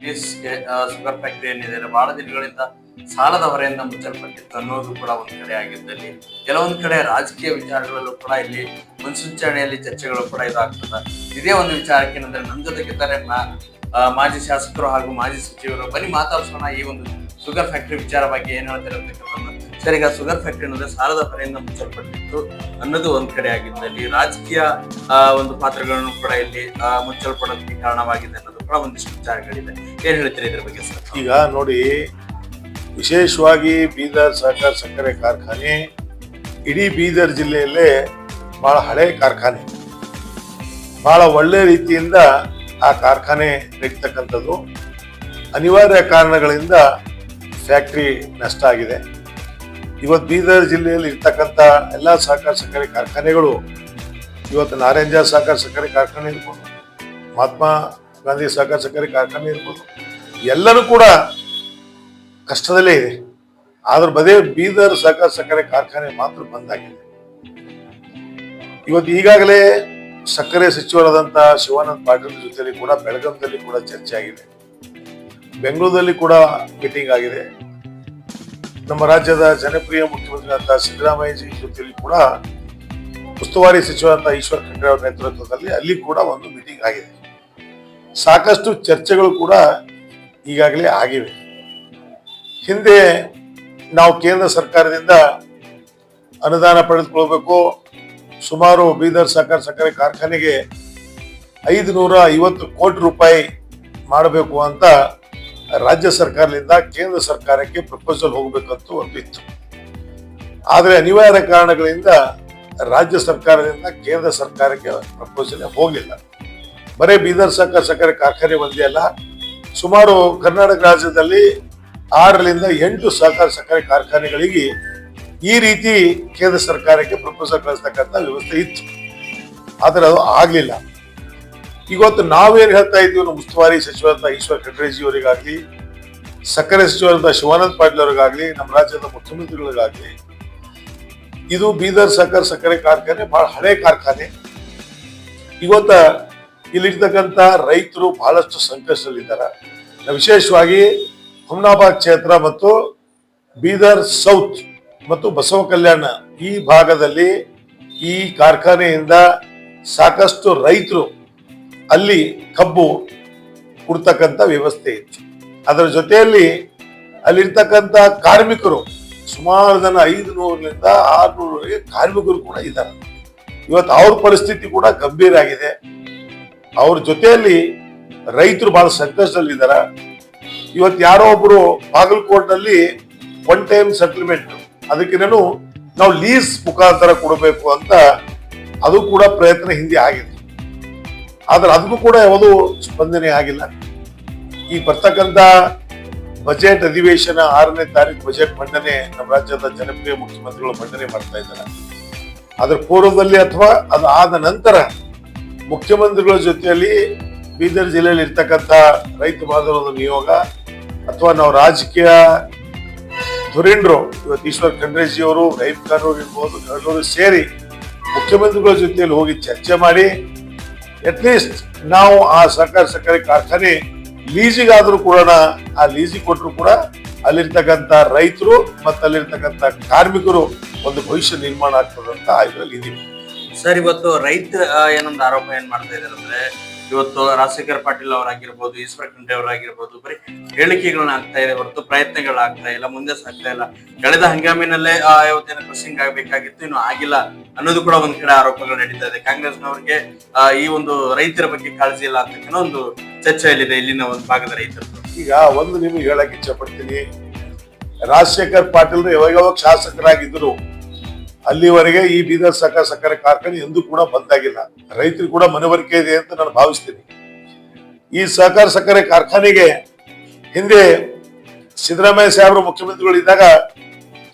ಗೆ sugar factory ಏನಿದೆ ಬಹಳ ದಿನಗಳಿಂದ ಸಾಲದ ಹೊರೆಯಿಂದ ಮುಚ್ಚಲ್ಪಟ್ಟಿತ್ತು ಅನ್ನೋದು ಕೂಡ ಒಂದ್ ಕಡೆ ಆಗಿದ್ದಲ್ಲಿ. ಕೆಲವೊಂದ್ ಕಡೆ ರಾಜಕೀಯ ವಿಚಾರಗಳಲ್ಲೂ ಕೂಡ ಇಲ್ಲಿ ಮುನ್ಸೂಚನೆಯಲ್ಲಿ ಚರ್ಚೆಗಳು ಕೂಡ ಇದಾಗ್ತದೆ. ಇದೇ ಒಂದು ವಿಚಾರಕ್ಕೆ ಏನಂದ್ರೆ ನನ್ನ ಜೊತೆಗಿದ್ದಾರೆ ಮಾಜಿ ಶಾಸಕರು ಹಾಗೂ ಮಾಜಿ ಸಚಿವರು. ಬನ್ನಿ ಮಾತಾಡ್ಸೋಣ ಈ ಒಂದು ಶುಗರ್ ಫ್ಯಾಕ್ಟರಿ ವಿಚಾರ ಬಗ್ಗೆ ಏನ್ ಹೇಳ್ತಾರೆ ಸರ್, ಈಗ ಶುಗರ್ ಫ್ಯಾಕ್ಟರಿ ಅನ್ನೋದು ಸಾಲದ ಹೊರೆಯಿಂದ ಮುಚ್ಚಲ್ಪಟ್ಟಿತ್ತು ಅನ್ನೋದು ಒಂದ್ ಕಡೆ ಆಗಿದ್ದಲ್ಲಿ ರಾಜಕೀಯ ಒಂದು ಪಾತ್ರಗಳನ್ನು ಕೂಡ ಇಲ್ಲಿ ಮುಚ್ಚಲ್ಪಡೋದಕ್ಕೆ ಕಾರಣವಾಗಿದೆ ಕೂಡ ಒಂದಿಷ್ಟು ವಿಚಾರಗಳಿದೆ ಏನ್ ಹೇಳ್ತೀರಿ ಇದ್ರ ಬಗ್ಗೆ ಸರ್? ಈಗ ನೋಡಿ, ವಿಶೇಷವಾಗಿ ಬೀದರ್ ಸಹಕಾರ ಸಕ್ಕರೆ ಕಾರ್ಖಾನೆ, ಇಡೀ ಬೀದರ್ ಜಿಲ್ಲೆಯಲ್ಲೇ ಬಹಳ ಹಳೆ ಕಾರ್ಖಾನೆ. ಬಹಳ ಒಳ್ಳೆ ರೀತಿಯಿಂದ ಆ ಕಾರ್ಖಾನೆ ನಡೀತಕ್ಕಂಥದ್ದು. ಅನಿವಾರ್ಯ ಕಾರಣಗಳಿಂದ ಫ್ಯಾಕ್ಟ್ರಿ ನಷ್ಟ ಆಗಿದೆ. ಇವತ್ತು ಬೀದರ್ ಜಿಲ್ಲೆಯಲ್ಲಿ ಇರ್ತಕ್ಕಂಥ ಎಲ್ಲ ಸಹಕಾರ ಸಕ್ಕರೆ ಕಾರ್ಖಾನೆಗಳು ಇವತ್ತು ನಾರಾಯಣ ಸಹಕಾರ ಸಕ್ಕರೆ ಕಾರ್ಖಾನೆ ಇರ್ಬೋದು, ಮಹಾತ್ಮ ಗಾಂಧಿ ಸಹಕಾರ ಸಕ್ಕರೆ ಕಾರ್ಖಾನೆ ಇರ್ಬೋದು. ಎಲ್ಲರೂ ಕೂಡ ಕಷ್ಟದಲ್ಲೇ ಇದೆ. ಆದ್ರ ಬದೇ ಬೀದರ್ ಸಹಕಾರ ಸಕ್ಕರೆ ಕಾರ್ಖಾನೆ ಮಾತ್ರ ಬಂದಾಗಿದೆ. ಇವತ್ತು ಈಗಾಗಲೇ ಸಕ್ಕರೆ ಸಚಿವರಾದಂತ ಶಿವಾನಂದ ಪಾಟೀಲ್ ಜೊತೆಯಲ್ಲಿ ಕೂಡ ಬೆಳಗಾಂದಲ್ಲಿ ಕೂಡ ಚರ್ಚೆ ಆಗಿದೆ. ಬೆಂಗಳೂರಲ್ಲಿ ಕೂಡ ಮೀಟಿಂಗ್ ಆಗಿದೆ. ನಮ್ಮ ರಾಜ್ಯದ ಜನಪ್ರಿಯ ಮುಖ್ಯಮಂತ್ರಿಯಾದಂತಹ ಸಿದ್ದರಾಮಯ್ಯಜಿ ಜೊತೆಯಲ್ಲಿ ಕೂಡ ಉಸ್ತುವಾರಿ ಸಚಿವರಾದ ಈಶ್ವರ್ ಖಂಡ್ರೆ ಅವರ ನೇತೃತ್ವದಲ್ಲಿ ಅಲ್ಲಿ ಕೂಡ ಒಂದು ಮೀಟಿಂಗ್ ಆಗಿದೆ. ಸಾಕಷ್ಟು ಚರ್ಚೆಗಳು ಕೂಡ ಈಗಾಗಲೇ ಆಗಿವೆ. ಹಿಂದೆ ನಾವು ಕೇಂದ್ರ ಸರ್ಕಾರದಿಂದ ಅನುದಾನ ಪಡೆದುಕೊಳ್ಬೇಕು. ಸುಮಾರು ಬೀದರ್ ಸಹಕಾರ ಸಕ್ಕರೆ ಕಾರ್ಖಾನೆಗೆ ಐದು ನೂರ ಐವತ್ತು ಕೋಟಿ ರೂಪಾಯಿ ಮಾಡಬೇಕು ಅಂತ ರಾಜ್ಯ ಸರ್ಕಾರದಿಂದ ಕೇಂದ್ರ ಸರ್ಕಾರಕ್ಕೆ ಪ್ರಪೋಸಲ್ ಹೋಗಬೇಕಂತ ಒಂದು ಇತ್ತು ಆದರೆ ಅನಿವಾರ್ಯ ಕಾರಣಗಳಿಂದ ರಾಜ್ಯ ಸರ್ಕಾರದಿಂದ ಕೇಂದ್ರ ಸರ್ಕಾರಕ್ಕೆ ಪ್ರಪೋಸಲ್ ಹೋಗಲಿಲ್ಲ. ಬರೇ ಬೀದರ್ ಸಹಕಾರ ಸಕ್ಕರೆ ಕಾರ್ಖಾನೆ ಒಂದೇ ಅಲ್ಲ. ಸುಮಾರು ಕರ್ನಾಟಕ ರಾಜ್ಯದಲ್ಲಿ ಆರರಿಂದ ಎಂಟು ಸಹಕಾರ ಸಕ್ಕರೆ ಕಾರ್ಖಾನೆಗಳಿಗೆ ಈ ರೀತಿ ಕೇಂದ್ರ ಸರ್ಕಾರಕ್ಕೆ ಪ್ರಪೋಸಲ್ ಕಳಿಸ್ತಕ್ಕಂಥ ವ್ಯವಸ್ಥೆ ಇತ್ತು. ಆದರೆ ಅದು ಆಗಲಿಲ್ಲ. ಇವತ್ತು ನಾವೇನು ಹೇಳ್ತಾ ಇದ್ದೀವಿ ನಮ್ಮ ಉಸ್ತುವಾರಿ ಸಚಿವರಾದ ಈಶ್ವರ್ ಖಂಡ್ರೇಜಿ ಅವರಿಗಾಗಲಿ, ಸಕ್ಕರೆ ಸಚಿವರಾದ ಶಿವಾನಂದ ಪಾಟೀಲ್ ಅವರಿಗಾಗಲಿ, ನಮ್ಮ ರಾಜ್ಯದ ಮುಖ್ಯಮಂತ್ರಿಗಳಿಗಾಗಲಿ, ಇದು ಬೀದರ್ ಸಹಕಾರ ಸಕ್ಕರೆ ಕಾರ್ಖಾನೆ ಬಹಳ ಹಳೆ ಕಾರ್ಖಾನೆ. ಇವತ್ತ ಇಲ್ಲಿರ್ತಕ್ಕಂಥ ರೈತರು ಬಹಳಷ್ಟು ಸಂಕಷ್ಟದಲ್ಲಿದ್ದಾರೆ. ವಿಶೇಷವಾಗಿ ಹುಮ್ನಾಬಾದ್ ಕ್ಷೇತ್ರ ಮತ್ತು ಬೀದರ್ ಸೌತ್ ಮತ್ತು ಬಸವ ಕಲ್ಯಾಣ ಈ ಭಾಗದಲ್ಲಿ ಈ ಕಾರ್ಖಾನೆಯಿಂದ ಸಾಕಷ್ಟು ರೈತರು ಅಲ್ಲಿ ಕಬ್ಬು ಕೊಡ್ತಕ್ಕಂಥ ವ್ಯವಸ್ಥೆ ಇತ್ತು. ಅದರ ಜೊತೆಯಲ್ಲಿ ಅಲ್ಲಿರ್ತಕ್ಕಂಥ ಕಾರ್ಮಿಕರು ಸುಮಾರು ಜನ ಐದು ನೂರರಿಂದ ಆರುನೂರವರೆಗೆ ಕಾರ್ಮಿಕರು ಕೂಡ ಇದ್ದಾರೆ. ಇವತ್ತು ಅವ್ರ ಪರಿಸ್ಥಿತಿ ಕೂಡ ಗಂಭೀರ ಆಗಿದೆ. ಅವ್ರ ಜೊತೆಯಲ್ಲಿ ರೈತರು ಬಹಳ ಸಂಕಷ್ಟದಲ್ಲಿದ್ದಾರೆ ಇವತ್ತು ಯಾರೋ ಒಬ್ರು ಬಾಗಲಕೋಟ್ನಲ್ಲಿ ಒನ್ ಟೈಮ್ ಸೆಟಲ್ಮೆಂಟ್ ಅದಕ್ಕೆ ನಾನು ನಾವು ಲೀಸ್ ಮುಖಾಂತರ ಕೊಡಬೇಕು ಅಂತ ಅದು ಕೂಡ ಪ್ರಯತ್ನ ಹಿಂದೆ ಆಗಿದೆ ಆದ್ರೆ ಅದಕ್ಕೂ ಕೂಡ ಯಾವುದೂ ಸ್ಪಂದನೆ ಆಗಿಲ್ಲ. ಈ ಬರ್ತಕ್ಕಂಥ ಬಜೆಟ್ ಅಧಿವೇಶನ ಆರನೇ ತಾರೀಕು ಬಜೆಟ್ ಮಂಡನೆ ನಮ್ಮ ರಾಜ್ಯದ ಜನಪ್ರಿಯ ಮುಖ್ಯಮಂತ್ರಿಗಳು ಮಂಡನೆ ಮಾಡ್ತಾ ಇದ್ದಾರೆ. ಅದರ ಪೂರ್ವದಲ್ಲಿ ಅಥವಾ ಅದು ಆದ ನಂತರ ಮುಖ್ಯಮಂತ್ರಿಗಳ ಜೊತೆಯಲ್ಲಿ ಬೀದರ್ ಜಿಲ್ಲೆಯಲ್ಲಿ ಇರ್ತಕ್ಕಂಥ ರೈತ ಬಾಂಧವರ ನಿಯೋಗ ಅಥವಾ ನಾವು ರಾಜಕೀಯ ಧುರೀಂಡ್ರು ಇವತ್ತು ಈಶ್ವರ್ ಖಂಡ್ರೇಜಿ ಅವರು, ರೈತ ಕಾನೂರು ಇರ್ಬೋದು ಎಲ್ಲರೂ ಸೇರಿ ಮುಖ್ಯಮಂತ್ರಿಗಳ ಜೊತೆಯಲ್ಲಿ ಹೋಗಿ ಚರ್ಚೆ ಮಾಡಿ ಅಟ್ಲೀಸ್ಟ್ ನಾವು ಆ ಸರ್ಕಾರಿ ಸರ್ಕಾರಿ ಕಾರ್ಖಾನೆ ಲೀಸಿಗಾದರೂ ಕೂಡ ಆ ಲೀಸಿಗೆ ಕೊಟ್ಟರು ಕೂಡ ಅಲ್ಲಿರ್ತಕ್ಕಂಥ ರೈತರು ಮತ್ತು ಅಲ್ಲಿರ್ತಕ್ಕಂಥ ಕಾರ್ಮಿಕರು ಒಂದು ಭವಿಷ್ಯ ನಿರ್ಮಾಣ ಆಗ್ತದಂತ ಇದರಲ್ಲಿ ಇದೀವಿ. ಸರ್ ಇವತ್ತು ರೈತ ಏನೊಂದು ಆರೋಪ ಏನ್ ಮಾಡ್ತಾ ಇದಾರೆ ಅಂದ್ರೆ ಇವತ್ತು ರಾಜಶೇಖರ್ ಪಾಟೀಲ್ ಅವರಾಗಿರ್ಬೋದು ಈಶ್ವರ ಖಂಡ್ರೆ ಅವರಾಗಿರ್ಬೋದು ಬರೀ ಹೇಳಿಕೆಗಳನ್ನ ಆಗ್ತಾ ಇದೆ ಹೊರತು ಪ್ರಯತ್ನಗಳಾಗ್ತಾ ಇಲ್ಲ ಮುಂದೆ ಸಾಗ್ತಾ ಇಲ್ಲ. ಕಳೆದ ಹಂಗಾಮಿನಲ್ಲೇ ಆ, ಇವತ್ತೇನೋ ಕ್ರಸಿಂಗ್ ಆಗ್ಬೇಕಾಗಿತ್ತು ಇನ್ನು ಆಗಿಲ್ಲ ಅನ್ನೋದು ಕೂಡ ಒಂದ್ ಕಡೆ ಆರೋಪಗಳು ನಡೀತಾ ಇದೆ. ಕಾಂಗ್ರೆಸ್ನವ್ರಿಗೆ ಈ ಒಂದು ರೈತರ ಬಗ್ಗೆ ಕಾಳಜಿ ಇಲ್ಲ ಅಂತಕ್ಕಂಥ ಒಂದು ಚರ್ಚೆಯಲ್ಲಿದೆ ಇಲ್ಲಿನ ಒಂದು ಭಾಗದ ರೈತರು. ಈಗ ಒಂದು ನಿಮಗೆ ಹೇಳಕ್ ಇಚ್ಛೆ ಪಡ್ತೀನಿ. ರಾಜಶೇಖರ್ ಪಾಟೀಲ್ ಯಾವಾಗ ಯಾವಾಗ ಶಾಸಕರಾಗಿದ್ರು ಅಲ್ಲಿವರೆಗೆ ಈ ಬೀದರ್ ಸಹಕಾರ ಸಕ್ಕರೆ ಕಾರ್ಖಾನೆ ಎಂದೂ ಕೂಡ ಬಂದಾಗಿಲ್ಲ ರೈತರು ಕೂಡ ಮನವರಿಕೆ ಇದೆ ಅಂತ ನಾನು ಭಾವಿಸ್ತೀನಿ. ಈ ಸಹಕಾರ ಸಕ್ಕರೆ ಕಾರ್ಖಾನೆಗೆ ಹಿಂದೆ ಸಿದ್ದರಾಮಯ್ಯ ಸಾಹೇಬರು ಮುಖ್ಯಮಂತ್ರಿಗಳಿದ್ದಾಗ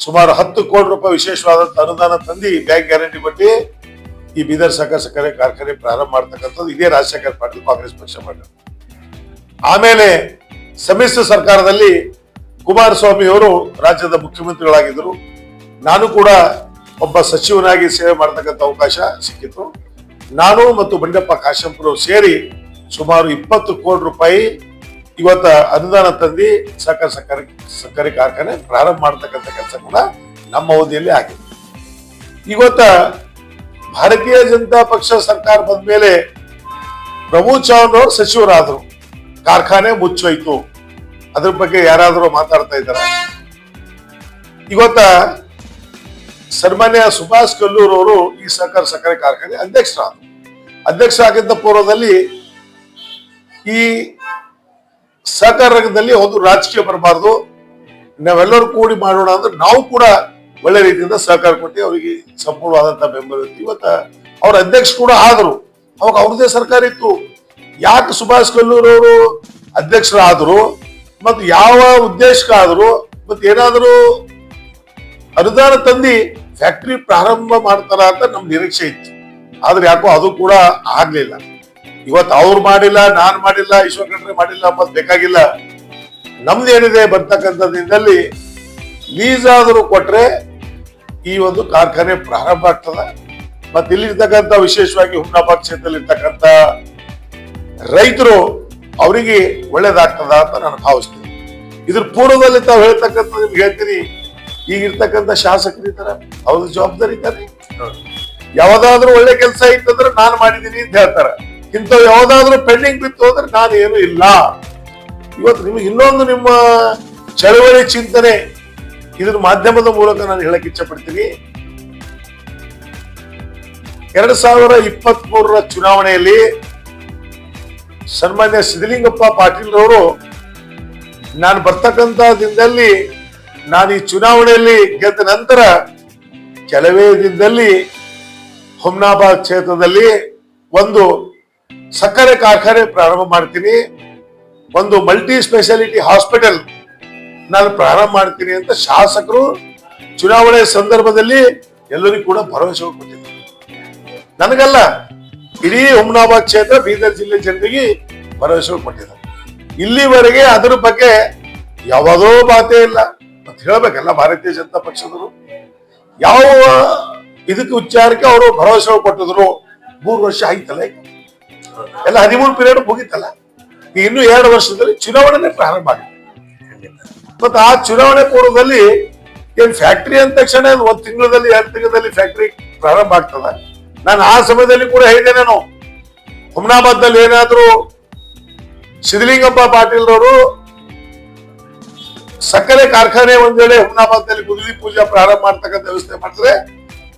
ಸುಮಾರು ಹತ್ತು ಕೋಟಿ ರೂಪಾಯಿ ವಿಶೇಷವಾದಂತ ಅನುದಾನ ತಂದು ಬ್ಯಾಂಕ್ ಗ್ಯಾರಂಟಿ ಬಟ್ಟಿ ಈ ಬೀದರ್ ಸಹಕಾರ ಸಕ್ಕರೆ ಕಾರ್ಖಾನೆ ಪ್ರಾರಂಭ ಮಾಡ್ತಕ್ಕಂಥದ್ದು ಇದೇ ರಾಜಶೇಖರ್ ಪಾಟೀಲ್ ಕಾಂಗ್ರೆಸ್ ಪಕ್ಷ ಮಾಡಿದ್ರು ಆಮೇಲೆ ಸಮ್ಮಿಶ್ರ ಸರ್ಕಾರದಲ್ಲಿ ಕುಮಾರಸ್ವಾಮಿ ಅವರು ರಾಜ್ಯದ ಮುಖ್ಯಮಂತ್ರಿಗಳಾಗಿದ್ದರು. ನಾನು ಕೂಡ ಒಬ್ಬ ಸಚಿವನಾಗಿ ಸೇವೆ ಮಾಡತಕ್ಕಂಥ ಅವಕಾಶ ಸಿಕ್ಕಿತು. ನಾನು ಮತ್ತು ಬಂಡೆಪ್ಪ ಕಾಶಂಪುರ ಸೇರಿ ಸುಮಾರು ಇಪ್ಪತ್ತು ಕೋಟಿ ರೂಪಾಯಿ ಇವತ್ತ ಅನುದಾನ ತಂದು ಸಕ್ಕರೆ ಸಕ್ಕರೆ ಸಕ್ಕರೆ ಕಾರ್ಖಾನೆ ಪ್ರಾರಂಭ ಮಾಡತಕ್ಕಂಥ ಕೆಲಸ ಕೂಡ ನಮ್ಮ ಅವಧಿಯಲ್ಲಿ ಆಗಿದೆ. ಇವತ್ತ ಭಾರತೀಯ ಜನತಾ ಪಕ್ಷ ಸರ್ಕಾರ ಬಂದ ಮೇಲೆ ಪ್ರಭು ಚೌಹಾಣ್ ಅವರು ಸಚಿವರಾದರು. ಕಾರ್ಖಾನೆ ಮುಚ್ಚೋಯ್ತು. ಅದ್ರ ಬಗ್ಗೆ ಯಾರಾದರೂ ಮಾತಾಡ್ತಾ ಇದ್ದಾರೆ? ಇವತ್ತ ಸನ್ಮಾನ್ಯ ಸುಭಾಷ್ ಕಲ್ಲೂರ್ ಅವರು ಈ ಸಹಕಾರ ಸಕ್ಕರೆ ಕಾರ್ಖಾನೆ ಅಧ್ಯಕ್ಷರಾದರು. ಅಧ್ಯಕ್ಷರಾಗಿದ್ದ ಪೂರ್ವದಲ್ಲಿ ಈ ಸಹಕಾರ ರಂಗದಲ್ಲಿ ಒಂದು ರಾಜಕೀಯ ಬರಬಾರ್ದು. ನಾವೆಲ್ಲರೂ ಕೂಡಿ ಮಾಡೋಣ ಅಂದ್ರೆ ನಾವು ಕೂಡ ಒಳ್ಳೆ ರೀತಿಯಿಂದ ಸಹಕಾರ ಕೊಟ್ಟು ಅವರಿಗೆ ಸಂಪೂರ್ಣವಾದಂತಹ ಬೆಂಬಲ ಇತ್ತು ಇವತ್ತ ಅವ್ರ ಅಧ್ಯಕ್ಷ ಕೂಡ ಆದರು. ಅವಾಗ ಅವ್ರದೇ ಸರ್ಕಾರ ಇತ್ತು. ಯಾಕೆ ಸುಭಾಷ್ ಕಲ್ಲೂರ್ ಅವರು ಅಧ್ಯಕ್ಷರಾದರು? ಮತ್ತು ಯಾವ ಉದ್ದೇಶಕ್ಕಾದ್ರು? ಮತ್ತು ಏನಾದರೂ ಅನುದಾನ ತಂದಿ ಫ್ಯಾಕ್ಟರಿ ಪ್ರಾರಂಭ ಮಾಡ್ತಾರ ಅಂತ ನಮ್ ನಿರೀಕ್ಷೆ ಇತ್ತು. ಆದ್ರೆ ಯಾಕೋ ಅದು ಕೂಡ ಆಗ್ಲಿಲ್ಲ. ಇವತ್ತು ಅವ್ರು ಮಾಡಿಲ್ಲ, ನಾನ್ ಮಾಡಿಲ್ಲ ಈಶ್ವರ್ ಖಂಡ್ರೆ ಮಾಡಿಲ್ಲ ಅನ್ನೋದು ಬೇಕಾಗಿಲ್ಲ. ನಮ್ದು ಏನಿದೆ ಬರ್ತಕ್ಕಂಥದ್ದಿಂದಲ್ಲಿ ಲೀಸ್ ಆದರೂ ಕೊಟ್ರೆ ಈ ಒಂದು ಕಾರ್ಖಾನೆ ಪ್ರಾರಂಭ ಆಗ್ತದ. ಮತ್ತೆ ಇಲ್ಲಿರ್ತಕ್ಕಂಥ ವಿಶೇಷವಾಗಿ ಹುಮ್ನಾಬಾದ್ ಕ್ಷೇತ್ರದಲ್ಲಿ ಇರ್ತಕ್ಕಂಥ ರೈತರು ಅವರಿಗೆ ಒಳ್ಳೇದಾಗ್ತದ ಅಂತ ನಾನು ಭಾವಿಸ್ತೀನಿ. ಇದ್ರ ಪೂರ್ವದಲ್ಲಿ ತಾವು ಹೇಳ್ತಕ್ಕಂಥ ನಿಮ್ಗೆ ಹೇಳ್ತೀನಿ ಈಗ ಇರ್ತಕ್ಕಂಥ ಶಾಸಕರು ಇದ್ದಾರೆ ಅವ್ರ ಜವಾಬ್ದಾರಿ ಇದ್ದಾರೆ. ಯಾವ್ದಾದ್ರು ಒಳ್ಳೆ ಕೆಲಸ ಇತ್ತಂದ್ರೆ ನಾನು ಮಾಡಿದೀನಿ ಅಂತ ಹೇಳ್ತಾರೆ. ಇಂತ ಯಾವ್ದಾದ್ರು ಪೆಂಡಿಂಗ್ ಬಿತ್ತು ಅಂದ್ರೆ ನಾನು ಏನು ಇಲ್ಲ. ಇವತ್ತು ನಿಮ್ಗೆ ಇನ್ನೊಂದು ನಿಮ್ಮ ಚಳವಳಿ ಚಿಂತನೆ ಇದ್ರ ಮಾಧ್ಯಮದ ಮೂಲಕ ನಾನು ಹೇಳಕ್ ಇಚ್ಛೆ ಪಡ್ತೀನಿ ಎರಡ್ ಸಾವಿರ ಇಪ್ಪತ್ತ್ ಮೂರರ ಚುನಾವಣೆಯಲ್ಲಿ ಸನ್ಮಾನ್ಯ ಸಿದ್ದಲಿಂಗಪ್ಪ ಪಾಟೀಲ್ ರವರು ನಾನು ಬರ್ತಕ್ಕಂತ ದಿನದಲ್ಲಿ ನಾನು ಈ ಚುನಾವಣೆಯಲ್ಲಿ ಗೆದ್ದ ನಂತರ ಕೆಲವೇ ದಿನದಲ್ಲಿ ಹುಮ್ನಾಬಾದ್ ಕ್ಷೇತ್ರದಲ್ಲಿ ಒಂದು ಸಕ್ಕರೆ ಕಾರ್ಖಾನೆ ಪ್ರಾರಂಭ ಮಾಡ್ತೀನಿ. ಒಂದು ಮಲ್ಟಿ ಸ್ಪೆಷಾಲಿಟಿ ಹಾಸ್ಪಿಟಲ್ ನಾನು ಪ್ರಾರಂಭ ಮಾಡ್ತೀನಿ ಅಂತ ಶಾಸಕರು ಚುನಾವಣೆ ಸಂದರ್ಭದಲ್ಲಿ ಎಲ್ಲರಿಗೂ ಕೂಡ ಭರವಸೆ ಕೊಟ್ಟಿದ್ದಾರೆ. ನನಗಲ್ಲ, ಇಡೀ ಹುಮ್ನಾಬಾದ್ ಕ್ಷೇತ್ರ, ಬೀದರ್ ಜಿಲ್ಲೆ ಜನರಿಗೆ ಭರವಸೆ ಕೊಟ್ಟಿದ್ದಾರೆ. ಇಲ್ಲಿವರೆಗೆ ಅದರ ಬಗ್ಗೆ ಯಾವುದೋ ಮಾತೇ ಇಲ್ಲ. ಅಂತ ಹೇಳ್ಬೇಕಲ್ಲ ಭಾರತೀಯ ಜನತಾ ಪಕ್ಷದವರು? ಯಾವ ಇದಕ್ಕೆ ಉಚ್ಚಾರಕ್ಕೆ ಅವರು ಭರವಸೆ ಕೊಟ್ಟಿದ್ರು? ಮೂರು ವರ್ಷ ಆಯ್ತಲ್ಲ ಎಲ್ಲ ಹದಿಮೂರು ಪೀರಿಯಡ್ ಮುಗಿತಲ್ಲ. ಇನ್ನು ಎರಡು ವರ್ಷದಲ್ಲಿ ಚುನಾವಣೆ ಪ್ರಾರಂಭ ಆಗಿದೆ. ಖಂಡಿತ ಮತ್ತೆ ಆ ಚುನಾವಣೆ ಪೂರ್ವದಲ್ಲಿ ಏನ್ ಫ್ಯಾಕ್ಟ್ರಿ ಅಂದ ತಕ್ಷಣ ಒಂದು ತಿಂಗಳಲ್ಲಿ ಎರಡು ತಿಂಗಳಲ್ಲಿ ಫ್ಯಾಕ್ಟ್ರಿ ಪ್ರಾರಂಭ ಆಗ್ತದ? ನಾನು ಆ ಸಮಯದಲ್ಲಿ ಕೂಡ ಹೇಳಿದೆ ನಾನು. ಹುಮ್ನಾಬಾದ್ದಲ್ಲಿ ಏನಾದ್ರು ಸಿದ್ದಲಿಂಗಪ್ಪ ಪಾಟೀಲ್ ಅವರು ಸಕ್ಕರೆ ಕಾರ್ಖಾನೆ ಒಂದ್ ವೇಳೆ ಹುಮ್ನಾಬಾದ್ನಲ್ಲಿ ಗುದ್ಲಿ ಪೂಜಾ ಪ್ರಾರಂಭ ಮಾಡ್ತಕ್ಕಂಥ ವ್ಯವಸ್ಥೆ ಮಾಡಿದ್ರೆ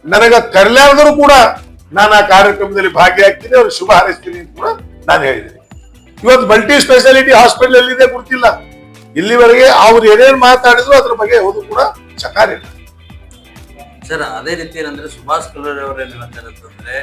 ನನಗ ಕರ್ಲಾರ್ದರೂ ಕೂಡ ನಾನು ಆ ಕಾರ್ಯಕ್ರಮದಲ್ಲಿ ಭಾಗಿಯಾಗ್ತೀನಿ, ಅವ್ರಿಗೆ ಶುಭ ಹಾರೈಸ್ತೀನಿ ಅಂತ ಕೂಡ ನಾನು ಹೇಳಿದ್ದೀನಿ ಇವತ್ತು ಮಲ್ಟಿ ಸ್ಪೆಷಾಲಿಟಿ ಹಾಸ್ಪಿಟಲ್ ಎಲ್ಲಿದೆ ಗೊತ್ತಿಲ್ಲ. ಇಲ್ಲಿವರೆಗೆ ಅವ್ರು ಏನೇನ್ ಮಾತಾಡಿದ್ರು ಅದ್ರ ಬಗ್ಗೆ ಯಾವುದು ಕೂಡ ಚಕಾರ ಇಲ್ಲ ಸರ್, ಅದೇ ರೀತಿ ಏನಂದ್ರೆ ಸುಭಾಷ್ ಕಲ್ಲೂರಿ ಅವರು ಏನ್ ಹೇಳ್ತಾರಂತಂದ್ರೆ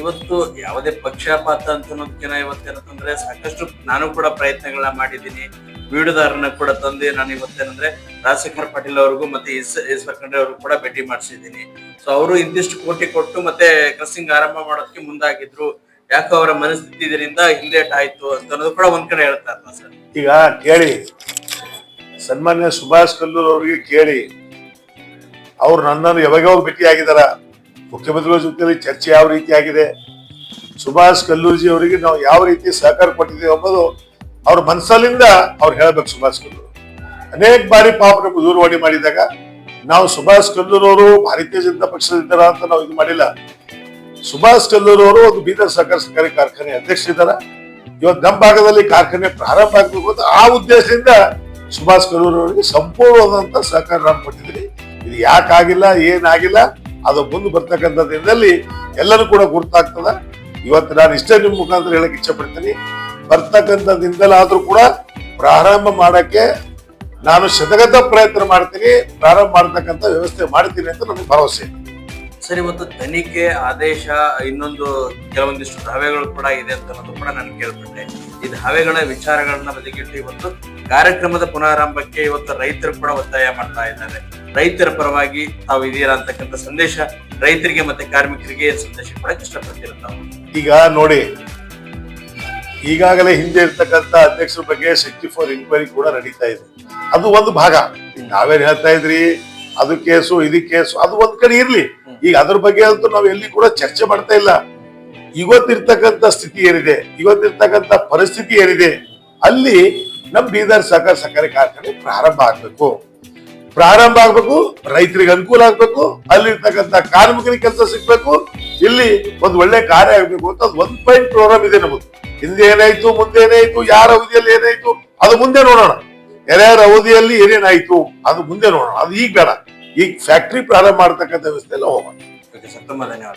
ಇವತ್ತು ಯಾವುದೇ ಪಕ್ಷಪಾತ ಅಂತ ಅನ್ನೋದಕ್ಕಿಂತ ಇವತ್ತೇನಂತಂದ್ರೆ ಸಾಕಷ್ಟು ನಾನು ಕೂಡ ಪ್ರಯತ್ನಗಳನ್ನ ಮಾಡಿದ್ದೀನಿ. ವಿಡಿಯೋದಾರನ್ನ ಕೂಡ ತಂದು ನಾನು ಇವತ್ತೇನಂದ್ರೆ ರಾಜಶೇಖರ್ ಪಾಟೀಲ್ ಅವ್ರಿಗೂ ಮತ್ತೆ ಎಸ್ ಎಸ್ ಖಂಡ್ರೆ ಅವ್ರಿಗೂ ಕೂಡ ಭೇಟಿ ಮಾಡಿಸಿದ್ದೀನಿ. ಸೊ ಅವರು ಇಂತಿಷ್ಟು ಕೋಟಿ ಕೊಟ್ಟು ಮತ್ತೆ ಕ್ರಸಿಂಗ್ ಆರಂಭ ಮಾಡೋದಕ್ಕೆ ಮುಂದಾಗಿದ್ರು. ಯಾಕೋ ಅವರ ಮನಸ್ಥಿತಿ ಇದರಿಂದ ಹಿಂದೇಟ್ ಆಯ್ತು ಅಂತ ಅನ್ನೋದು ಕೂಡ ಒಂದ್ ಕಡೆ ಹೇಳ್ತಾ ಇರ್ತಾರೆ ಸರ್. ಈಗ ಕೇಳಿ, ಸನ್ಮಾನ್ಯ ಸುಭಾಷ್ ಕಲ್ಲೂರ್ ಅವರಿಗೆ ಕೇಳಿ, ಅವ್ರು ನನ್ನನ್ನು ಯಾವಾಗ ಯಾವಾಗ ಆಗಿದಾರ ಮುಖ್ಯಮಂತ್ರಿಗಳ ಜೊತೆ ಚರ್ಚೆ ಯಾವ ರೀತಿ ಆಗಿದೆ? ಸುಭಾಷ್ ಕಲ್ಲೂರ್ಜಿ ಅವರಿಗೆ ನಾವು ಯಾವ ರೀತಿ ಸಹಕಾರ ಕೊಟ್ಟಿದ್ದೇವೆ ಎಂಬುದು ಅವ್ರ ಮನಸ್ಸಲ್ಲಿಂದ ಅವ್ರು ಹೇಳ್ಬೇಕು ಸುಭಾಷ್ ಕಲ್ಲೂರ್ ಅನೇಕ ಬಾರಿ ಪಾಪ ದೂರವಾಣಿ ಮಾಡಿದಾಗ, ನಾವು ಸುಭಾಷ್ ಕಲ್ಲೂರ್ ಅವರು ಭಾರತೀಯ ಜನತಾ ಪಕ್ಷದಿದ್ದಾರ ಅಂತ ನಾವು ಇದು ಮಾಡಿಲ್ಲ. ಸುಭಾಷ್ ಕಲ್ಲೂರ್ ಅವರು ಒಂದು ಬೀದರ್ ಸಹಕಾರ ಸಹಕಾರಿ ಕಾರ್ಖಾನೆ ಅಧ್ಯಕ್ಷರಿದ್ದಾರೆ ಇವತ್ತು ನಮ್ಮ ಭಾಗದಲ್ಲಿ ಕಾರ್ಖಾನೆ ಪ್ರಾರಂಭ ಆಗಬೇಕು ಅಂತ ಆ ಉದ್ದೇಶದಿಂದ ಸುಭಾಷ್ ಕಲ್ಲೂರ್ ಅವರಿಗೆ ಸಂಪೂರ್ಣವಾದಂತ ಸಹಕಾರ ನಾನು ಕೊಟ್ಟಿದ್ದೀನಿ. ಇದು ಯಾಕಾಗಿಲ್ಲ, ಏನಾಗಿಲ್ಲ, ಅದು ಮುಂದೆ ಬರ್ತಕ್ಕಂಥ ದಿನದಲ್ಲಿ ಎಲ್ಲರೂ ಕೂಡ ಗುರ್ತಾಗ್ತದ. ಇವತ್ತು ನಾನು ಇಷ್ಟೇ ನಿಮ್ಮ ಮುಖಾಂತರ ಹೇಳಕ್ ಇಚ್ಛೆ ಪಡ್ತೀನಿ ಬರ್ತಕ್ಕಂಥ ದಿನದಲ್ಲಾದ್ರೂ ಕೂಡ ಪ್ರಾರಂಭ ಮಾಡಕ್ಕೆ ನಾನು ಶತಗತ ಪ್ರಯತ್ನ ಮಾಡ್ತೀನಿ. ಪ್ರಾರಂಭ ಮಾಡ್ತಕ್ಕಂಥ ವ್ಯವಸ್ಥೆ ಮಾಡ್ತೀನಿ ಅಂತ ನನಗೆ ಭರವಸೆ ಇದೆ. ಸರ್ ಇವತ್ತು ತನಿಖೆ, ಆದೇಶ, ಇನ್ನೊಂದು ಕೆಲವೊಂದಿಷ್ಟು ದಾವೆಗಳು ಕೂಡ ಇದೆ ಅಂತ ಅನ್ನೋದು ಕೂಡ ನಾನು ಕೇಳ್ಪಟ್ಟೆ. ಈ ದಾವೆಗಳ ವಿಚಾರಗಳನ್ನ ಬದಿಗಿಟ್ಟು ಇವತ್ತು ಕಾರ್ಯಕ್ರಮದ ಪುನರಾರಂಭಕ್ಕೆ ಇವತ್ತು ರೈತರು ಕೂಡ ಒತ್ತಾಯ ಮಾಡ್ತಾ ಇದ್ದಾರೆ. ರೈತರ ಪರವಾಗಿ ತಾವು ಇದೀರಾ ಅಂತಕ್ಕಂಥ ಸಂದೇಶ ರೈತರಿಗೆ ಮತ್ತೆ ಕಾರ್ಮಿಕರಿಗೆ ಸಂದೇಶ ಕೊಡಕ್ಕೆ ಇಷ್ಟಪಡ್ತೀರ ಈಗ ನೋಡಿ, ಈಗಾಗಲೇ ಹಿಂದೆ ಇರ್ತಕ್ಕಂಥ ಅಧ್ಯಕ್ಷರ ಬಗ್ಗೆ ಸಿಕ್ಸ್ಟಿ ಫೋರ್ ಇನ್ಕ್ವೈರಿ ಕೂಡ ನಡೀತಾ ಇದೆ. ಅದು ಒಂದು ಭಾಗ. ನಾವೇನು ಹೇಳ್ತಾ ಇದ್ರಿ? ಅದು ಕೇಸು, ಇದು ಕೇಸು, ಅದು ಒಂದ್ ಕಡೆ ಇರ್ಲಿ. ಈಗ ಅದ್ರ ಬಗ್ಗೆ ಅಂತೂ ನಾವು ಎಲ್ಲಿ ಕೂಡ ಚರ್ಚೆ ಮಾಡ್ತಾ ಇಲ್ಲ. ಇವತ್ತಿರ್ತಕ್ಕಂಥ ಸ್ಥಿತಿ ಏನಿದೆ? ಇವತ್ತಿರ್ತಕ್ಕಂಥ ಪರಿಸ್ಥಿತಿ ಏನಿದೆ? ಅಲ್ಲಿ ನಮ್ಮ ಬೀದರ್ ಸಹಕಾರ ಸಕ್ಕರೆ ಕಾರ್ಖಾನೆ ಪ್ರಾರಂಭ ಆಗ್ಬೇಕು. ಪ್ರಾರಂಭ ಆಗ್ಬೇಕು, ರೈತರಿಗೆ ಅನುಕೂಲ ಆಗ್ಬೇಕು, ಅಲ್ಲಿರ್ತಕ್ಕಂಥ ಕಾರ್ಮಿಕರಿಗೆ ಕೆಲಸ ಸಿಗ್ಬೇಕು, ಇಲ್ಲಿ ಒಂದು ಒಳ್ಳೆ ಕಾರ್ಯ ಆಗ್ಬೇಕು ಅಂತ ಒಂದ್ ಪಾಯಿಂಟ್ ಪ್ರೋಗ್ರಾಮ್ ಇದೆ ನಮ್ಮದು. ಹಿಂದೆ ಏನಾಯ್ತು, ಮುಂದೆ ಏನಾಯ್ತು, ಯಾರ ಅವಧಿಯಲ್ಲಿ ಏನಾಯ್ತು, ಅದು ಮುಂದೆ ನೋಡೋಣ. ಯಾರ್ಯಾರ ಅವಧಿಯಲ್ಲಿ ಏನೇನಾಯ್ತು, ಅದು ಮುಂದೆ ನೋಡೋಣ. ಅದು ಈಗ ಬೇಡ. ಈಗ ಫ್ಯಾಕ್ಟ್ರಿ ಪ್ರಾರಂಭ ಮಾಡ್ತಕ್ಕಂಥ ವ್ಯವಸ್ಥೆಲ್ಲ ಹೋಗೋಣ. ಓಕೆ ಧನ್ಯವಾದ